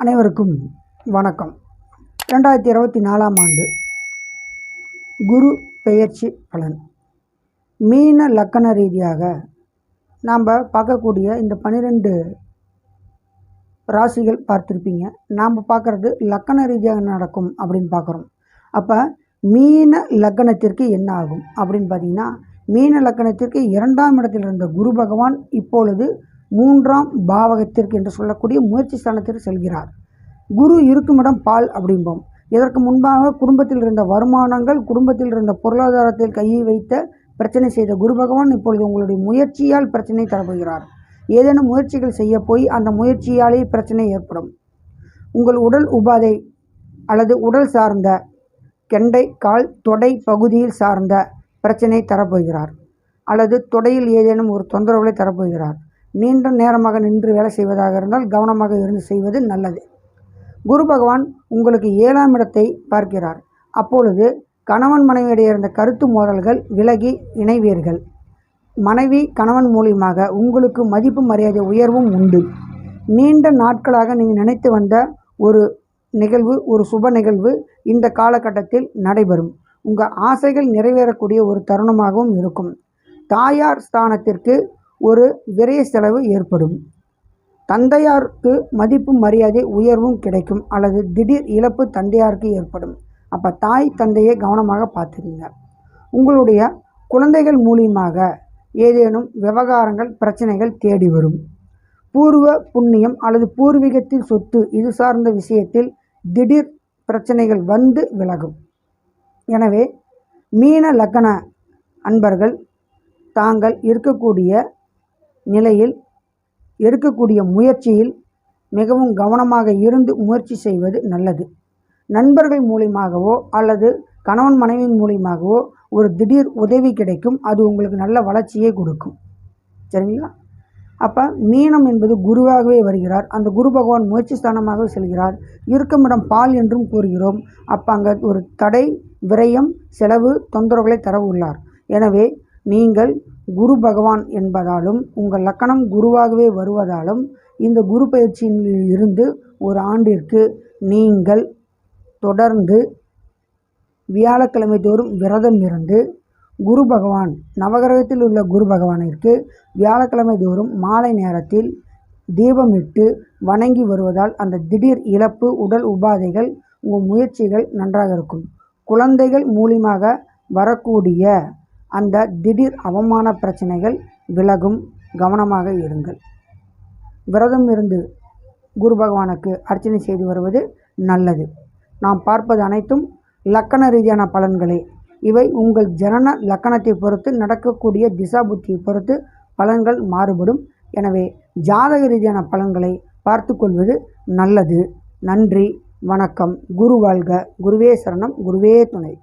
அனைவருக்கும் வணக்கம். ரெண்டாயிரத்தி இருபத்தி நாலாம் ஆண்டு குரு பெயர்ச்சி பலன். மீன லக்கண ரீதியாக நாம் பார்க்கக்கூடிய இந்த பன்னிரெண்டு ராசிகள் பார்த்துருப்பீங்க. நாம் பார்க்குறது லக்கண ரீதியாக நடக்கும் அப்படின்னு பார்க்குறோம். அப்போ மீன லக்கணத்திற்கு என்ன ஆகும் அப்படின்னு பார்த்தீங்கன்னா மீன லக்கணத்திற்கு இரண்டாம் இடத்தில் இருந்த குரு பகவான் இப்பொழுது மூன்றாம் பாவகத்திற்கு என்று சொல்லக்கூடிய முயற்சி ஸ்தானத்திற்கு செல்கிறார். குரு இருக்குமிடம் பால் அப்படிம்போம். இதற்கு முன்பாக குடும்பத்தில் இருந்த வருமானங்கள் குடும்பத்தில் இருந்த பொருளாதாரத்தில் கையை வைத்த பிரச்சனை செய்த குரு பகவான் இப்பொழுது உங்களுடைய முயற்சியால் பிரச்சனை தரப்போகிறார். ஏதேனும் முயற்சிகள் செய்ய போய் அந்த முயற்சியாலே பிரச்சனை ஏற்படும். உங்கள் உடல் உபாதை அல்லது உடல் சார்ந்த கெண்டை கால் தொடை பகுதியில் சார்ந்த பிரச்சனை தரப்போகிறார். அல்லது தொடையில் ஏதேனும் ஒரு தொந்தரவுகளை தரப்போகிறார். நீண்ட நேரமாக நின்று வேலை செய்வதாக இருந்தால் கவனமாக இருந்து செய்வது நல்லது. குரு பகவான் உங்களுக்கு ஏழாம் இடத்தை பார்க்கிறார். அப்பொழுது கணவன் மனைவியிடையே இருந்த கருத்து மோதல்கள் விலகி இணைவீர்கள். மனைவி கணவன் மூலியமாக உங்களுக்கு மதிப்பு மரியாதை உயர்வும் உண்டு. நீண்ட நாட்களாக நீங்கள் நினைத்து வந்த ஒரு நிகழ்வு ஒரு சுப நிகழ்வு இந்த காலகட்டத்தில் நடைபெறும். உங்கள் ஆசைகள் நிறைவேறக்கூடிய ஒரு தருணமாகவும் இருக்கும். தாயார் ஸ்தானத்திற்கு ஒரு விரைய செலவு ஏற்படும். தந்தையாருக்கு மதிப்பு மரியாதை உயர்வும் கிடைக்கும் அல்லது திடீர் இழப்பு தந்தையாருக்கு ஏற்படும். அப்போ தாய் தந்தையை கவனமாக பார்த்துக்குங்க. உங்களுடைய குழந்தைகள் மூலியமாக ஏதேனும் விவகாரங்கள் பிரச்சனைகள் தேடி வரும். பூர்வ புண்ணியம் அல்லது பூர்வீகத்தில் சொத்து இது சார்ந்த விஷயத்தில் திடீர் பிரச்சனைகள் வந்து விலகும். எனவே மீன லக்கண அன்பர்கள் தாங்கள் இருக்கக்கூடிய நிலையில் எடுக்கக்கூடிய முயற்சியில் மிகவும் கவனமாக இருந்து முயற்சி செய்வது நல்லது. நண்பர்கள் மூலியமாகவோ அல்லது கணவன் மனைவியின் மூலியமாகவோ ஒரு திடீர் உதவி கிடைக்கும். அது உங்களுக்கு நல்ல வளர்ச்சியை கொடுக்கும். சரிங்களா? அப்போ மீனம் என்பது குருவாகவே வருகிறார். அந்த குரு பகவான் முயற்சி ஸ்தானமாக செல்கிறார். இருக்குமிடம் பால் என்றும் கூறுகிறோம். அப்போ அங்கே ஒரு தடை விரயம் செலவு தொந்தரவுகளை தர உள்ளார். எனவே நீங்கள் குரு பகவான் என்பதாலும் உங்கள் லக்கணம் குருவாகவே வருவதாலும் இந்த குரு பயிற்சியில் இருந்து ஒரு ஆண்டிற்கு நீங்கள் தொடர்ந்து வியாழக்கிழமை தோறும் விரதம் இருந்து குரு பகவான் நவகிரகத்தில் உள்ள குரு பகவானிற்கு வியாழக்கிழமை தோறும் மாலை நேரத்தில் தீபமிட்டு வணங்கி வருவதால் அந்த திடீர் இழப்பு உடல் உபாதைகள் உங்கள் முயற்சிகள் நன்றாக இருக்கும். குழந்தைகள் மூலியமாக வரக்கூடிய அந்த திடீர் அவமான பிரச்சனைகள் விலகும். கவனமாக இருங்கள். விரதம் இருந்து குரு பகவானுக்கு அர்ச்சனை செய்து வருவது நல்லது. நாம் பார்ப்பது அனைத்தும் லக்கண ரீதியான பலன்களே. இவை உங்கள் ஜனன லக்கணத்தை பொறுத்து நடக்கக்கூடிய திசா புத்தியை பொறுத்து பலன்கள் மாறுபடும். எனவே ஜாதக ரீதியான பலன்களை பார்த்து கொள்வது நல்லது. நன்றி. வணக்கம். குரு வாழ்க. குருவே சரணம். குருவே துணை.